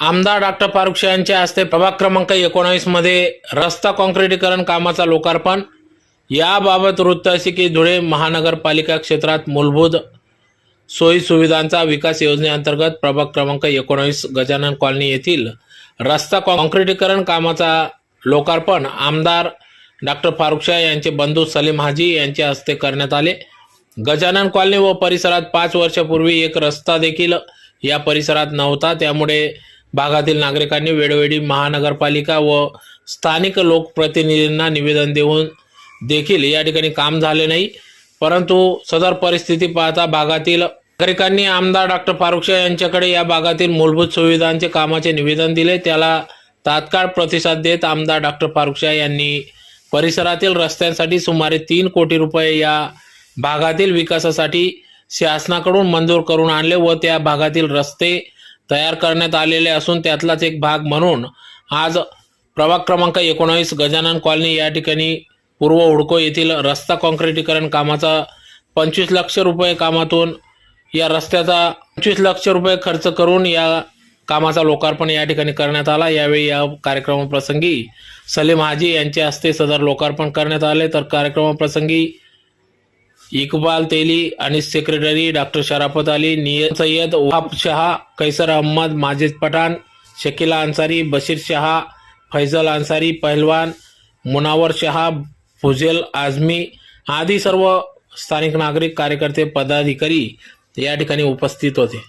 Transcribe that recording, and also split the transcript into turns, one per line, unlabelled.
आमदार डॉक्टर फारुख शाह यांच्या हस्ते प्रभाग क्रमांक एकोणावीसमध्ये रस्ता काँक्रिटीकरण कामाचा लोकार्पण. याबाबत वृत्त असे की धुळे महानगरपालिका क्षेत्रात मूलभूत सोयी सुविधांचा विकास योजनेअंतर्गत प्रभाग क्रमांक एकोणावीस गजानन कॉलनी येथील रस्ता काँक्रिटीकरण कामाचा लोकार्पण आमदार डॉक्टर फारुख शाह यांचे बंधू सलीम हाजी यांच्या हस्ते करण्यात आले. गजानन कॉलनी व परिसरात पाच वर्षापूर्वी एक रस्ता देखील या परिसरात नव्हता. त्यामुळे भागातील नागरिकांनी वेळोवेळी महानगरपालिका व स्थानिक लोकप्रतिनिधींना निवेदन देऊन देखील या ठिकाणी काम झाले नाही. परंतु सदर परिस्थिती पाहता भागातील नागरिकांनी आमदार डॉक्टर फारुख शाह यांच्याकडे या भागातील मूलभूत सुविधांचे कामाचे निवेदन दिले. त्याला तात्काळ प्रतिसाद देत आमदार डॉक्टर फारुख शाह यांनी परिसरातील रस्त्यांसाठी सुमारे तीन कोटी रुपये या भागातील विकासासाठी शासनाकडून मंजूर करून आणले व त्या भागातील रस्ते तयार करण्यात आलेले असून त्यातलाच एक भाग म्हणून आज प्रभाग क्रमांक एकोणावीस गजानन कॉलनी या ठिकाणी पूर्व हुडको येथील रस्ता काँक्रिटीकरण कामाचा पंचवीस लक्ष रुपये कामातून या रस्त्याचा पंचवीस लक्ष रुपये खर्च करून या कामाचा लोकार्पण या ठिकाणी करण्यात आला. यावेळी या कार्यक्रमाप्रसंगी सलीम हाजी यांच्या हस्ते सदर लोकार्पण करण्यात आले. तर कार्यक्रमाप्रसंगी इकबाल तेली आणि सेक्रेटरी डॉक्टर शराफत अली नियत सय्यद वहाब शहा कैसर अहमद माजिद पठाण शकीला अन्सारी बशीर शहा फैजल अन्सारी पहलवान मुनावर शहा फुजेल आझमी आदी सर्व स्थानिक नागरिक कार्यकर्ते पदाधिकारी या ठिकाणी उपस्थित होते.